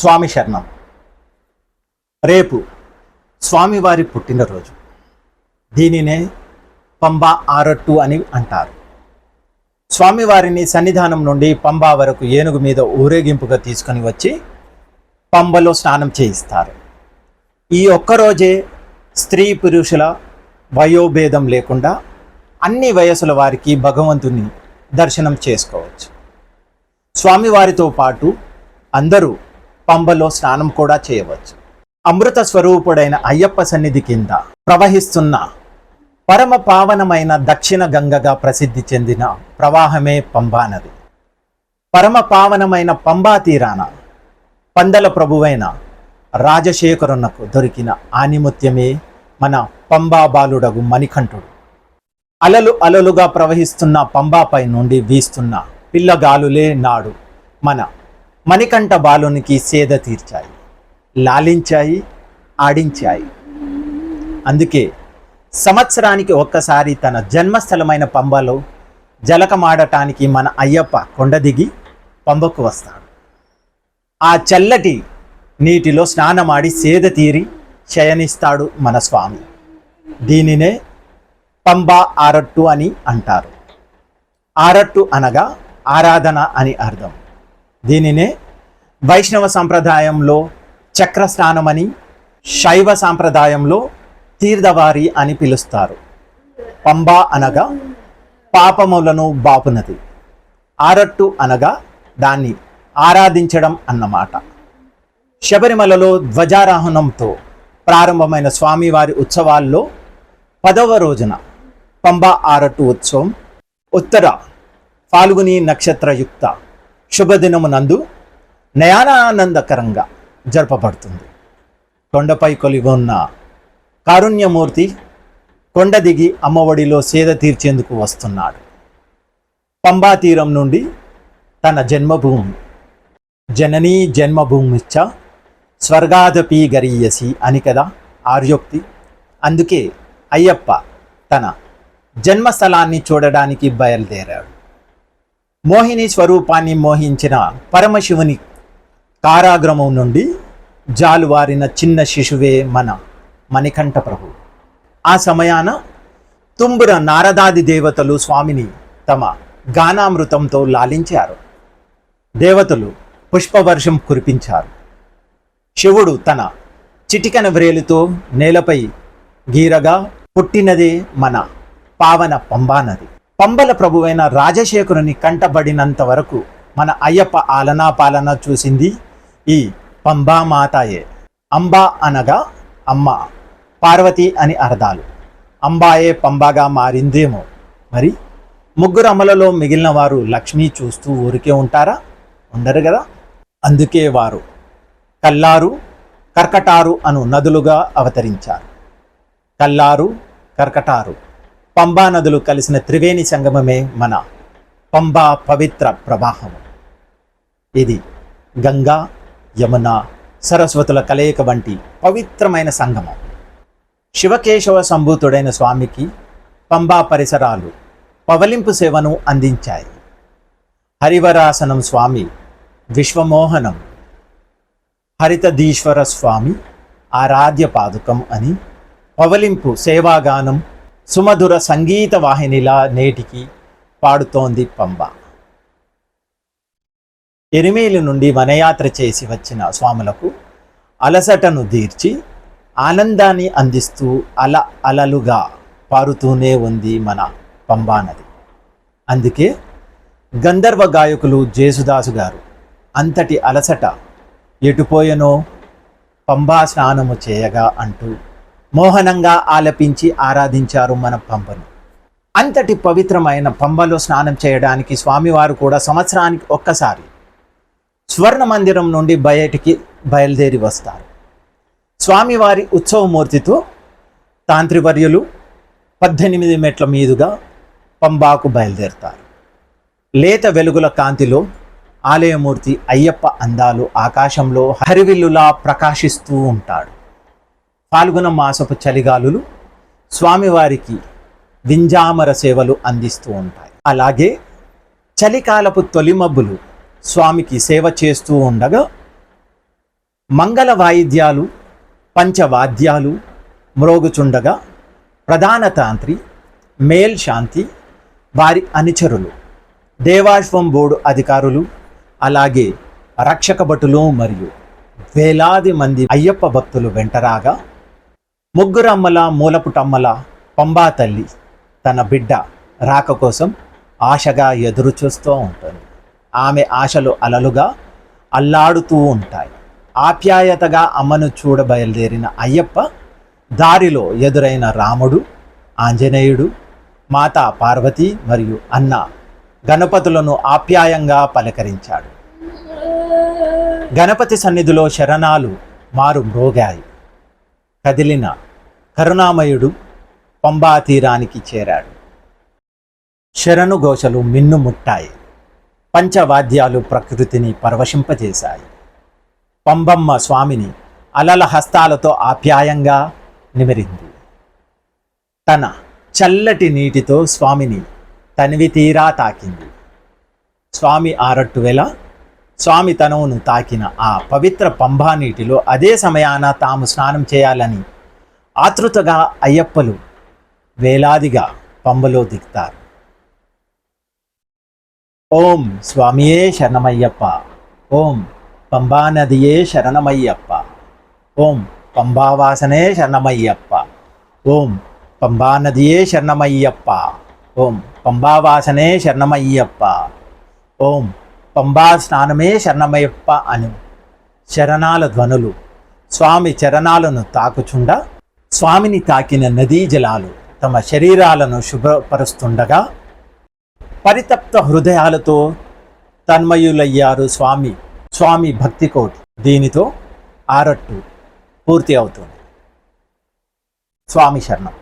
స్వామి శరణం రేపు స్వామివారి పుట్టినరోజు. దీనినే పంబా ఆరట్టు అని అంటారు. స్వామివారిని సన్నిధానం నుండి పంబా వరకు ఏనుగు మీద ఊరేగింపుగా తీసుకొని వచ్చి పంబలో స్నానం చేయిస్తారు. ఈ ఒక్కరోజే స్త్రీ పురుషుల వయోభేదం లేకుండా అన్ని వయసుల వారికి భగవంతుని దర్శనం చేసుకోవచ్చు. స్వామివారితో పాటు అందరూ పంబలో స్నానం కూడా చేయవచ్చు. అమృత స్వరూపుడైన అయ్యప్ప సన్నిధి కింద ప్రవహిస్తున్న పరమ పావనమైన దక్షిణ గంగగా ప్రసిద్ధి చెందిన ప్రవాహమే పంబా నది. పరమ పావనమైన పంబా తీరాన పందల ప్రభువైన రాజశేఖరునకు దొరికిన ఆనిముత్యమే మన పంబా బాలుడగు మణికంఠుడు. అలలు అలలుగా ప్రవహిస్తున్న పంబాపై నుండి వీస్తున్న పిల్లగాలులే నాడు మన మణికంఠ బాలునికి సేద తీర్చాయి లాలించాయి ఆడించాయి. అందుకే సంవత్సరానికి ఒక్కసారి తన జన్మస్థలమైన పంబలో జలకమాడటానికి మన అయ్యప్ప కొండ దిగి పంబకు వస్తాడు. ఆ చల్లటి నీటిలో స్నానమాడి సేద తీరి శయనిస్తాడు మన స్వామి. దీనినే పంబా ఆరట్టు అని అంటారు. ఆరట్టు అనగా ఆరాధన అని అర్థం. దీనినే వైష్ణవ సాంప్రదాయంలో చక్ర స్నానమని శైవ సాంప్రదాయంలో తీర్థవారి అని పిలుస్తారు. పంబా అనగా పాపములను బాపునది. ఆరట్టు అనగా దాన్ని ఆరాధించడం అన్నమాట. శబరిమలలో ధ్వజారోహణంతో ప్రారంభమైన స్వామివారి ఉత్సవాల్లో పదవ రోజున పంబా ఆరట్టు ఉత్సవం ఉత్తర ఫాల్గుని నక్షత్రయుక్త శుభదినమునందు నయానానందకరంగా జరపబడుతుంది. కొండపై కొలిగి ఉన్న కారుణ్యమూర్తి కొండ దిగి అమ్మఒడిలో సేద తీర్చేందుకు వస్తున్నాడు. పంబా తీరం నుండి తన జన్మభూమి జననీ జన్మభూమిచ్చ స్వర్గాదపి గరీయసి అని కదా ఆర్యోక్తి. అందుకే అయ్యప్ప తన జన్మస్థలాన్ని చూడడానికి బయలుదేరాడు. మోహిని స్వరూపాన్ని మోహించిన పరమశివుని కారాగ్రమం నుండి జాలువారిన చిన్న శిశువే మన మణికంఠ ప్రభు. ఆ సమయాన తుంబుర నారదాది దేవతలు స్వామిని తమ గానామృతంతో లాలించారు. దేవతలు పుష్పవర్షం కురిపించారు. శివుడు తన చిటికన వ్రేలుతో నేలపై గీరగా పుట్టినదే మన పావన పంబానది పంబల ప్రభువైన రాజశేఖరుని కంటబడినంత వరకు మన అయ్యప్ప ఆలనా పాలన చూసింది ఈ పంబా మాతాయే. అంబా అనగా అమ్మ పార్వతి అని అర్థాలు అంబాయే పంబాగా మారిందేమో. మరి ముగ్గురు అమ్మలలో మిగిలిన వారు లక్ష్మి చూస్తూ ఊరికే ఉంటారా? ఉండరు కదా అందుకే వారు కల్లారు కర్కటారు అను నదులుగా అవతరించారు. కల్లారు కర్కటారు. పంబా నదులు కలిసిన త్రివేణి సంగమమే మన పంబా పవిత్ర ప్రవాహము. ఇది గంగా యమున సరస్వతుల కలయిక వంటి పవిత్రమైన సంగమం. శివకేశవ సంభూతుడైన స్వామికి పంబా పరిసరాలు పవలింపు సేవను అందించాయి. హరివరాసనం స్వామి విశ్వమోహనం హరితదీశ్వర స్వామి ఆరాధ్య పాదుకం అని పవలింపు సేవాగానం సుమధుర సంగీత వాహినిలా నేటికి పాడుతోంది పంబ. ఎరిమేలు నుండి వనయాత్ర చేసి వచ్చిన స్వాములకు అలసటను తీర్చి ఆనందాన్ని అందిస్తూ అల అలలుగా పారుతూనే ఉంది మన పంబానది అందుకే గంధర్వ గాయకులు జేసుదాసు గారు అంతటి అలసట ఎటుపోయనో పంబా స్నానము చేయగా అంటూ మోహనంగా ఆలపించి ఆరాధించారు మన పంబను. అంతటి పవిత్రమైన పంబలో స్నానం చేయడానికి స్వామివారు కూడా సంవత్సరానికి ఒక్కసారి స్వర్ణ మందిరం నుండి బయటికి బయలుదేరి వస్తారు. స్వామివారి ఉత్సవమూర్తితో తాంత్రివర్యులు పద్దెనిమిది మెట్ల మీదుగా పంబాకు బయలుదేరుతారు. లేత వెలుగుల కాంతిలో ఆలయమూర్తి అయ్యప్ప అందాలు ఆకాశంలో హరివిల్లులా ప్రకాశిస్తూ ఉంటాడు. పాల్గొన మాసపు చలిగాలులు స్వామివారికి వింజామర సేవలు అందిస్తూ ఉంటాయి. అలాగే చలికాలపు తొలి మబ్బులు స్వామికి సేవ చేస్తూ ఉండగా మంగళ వాయిద్యాలు పంచవాద్యాలు మ్రోగుచుండగా ప్రధాన తాంత్రి మేల్ శాంతి వారి అనుచరులు దేవాశ్వం బోర్డు అధికారులు అలాగే రక్షక భటులు మరియు వేలాది మంది అయ్యప్ప భక్తులు వెంటరాగా ముగ్గురమ్మల మూలపుటమ్మల పంబా తల్లి తన బిడ్డ రాక కోసం ఆశగా ఎదురు చూస్తూ ఉంటుంది. ఆమె ఆశలు అలలుగా అల్లాడుతూ ఉంటాయి. ఆప్యాయతగా అమ్మను చూడ బయలుదేరిన అయ్యప్ప దారిలో ఎదురైన రాముడు ఆంజనేయుడు మాతా పార్వతి మరియు అన్న గణపతులను ఆప్యాయంగా పలకరించాడు. గణపతి సన్నిధిలో శరణాలు మారు మ్రోగాయి. కదిలిన కరుణామయుడు పంబా తీరానికి చేరాడు. శరణు ఘోషలు మిన్నుముట్టాయి పంచవాద్యాలు ప్రకృతిని పరవశింపజేశాయి. పంబమ్మ స్వామిని అలల హస్తాలతో ఆప్యాయంగా నిమిరింది. తన చల్లటి నీటితో స్వామిని తనివి తీరా తాకింది. స్వామి ఆరట్టు వేళ స్వామి తనువును తాకిన ఆ పవిత్ర పంబా నీటిలో అదే సమయాన తాము స్నానం చేయాలని ఆతృతగా అయ్యప్పలు వేలాదిగా పంబలో దిగుతారు. ఓం స్వామియే శరణమయ్యప్ప. ఓం పంబానదియే శరణమయ్యప్ప. ఓం పంబావాసనే శరణమయ్యప్ప. ఓం పంబానదియే శరణమయ్యప్ప. ఓం పంబావాసనే శరణమయ్యప్ప. ఓం పంబా స్నానమే శరణమయ్యప్ప అని శరణాల ధ్వనులు స్వామి చరణాలను తాకుచుండా స్వామిని తాకిన నదీ జలాలు తమ శరీరాలను శుభ్రపరుస్తుండగా పరితప్త హృదయాలతో తన్మయులయ్యారు స్వామి స్వామి భక్తి కోటి. దీనితో ఆరట్టు పూర్తి అవుతుంది. స్వామి శరణం.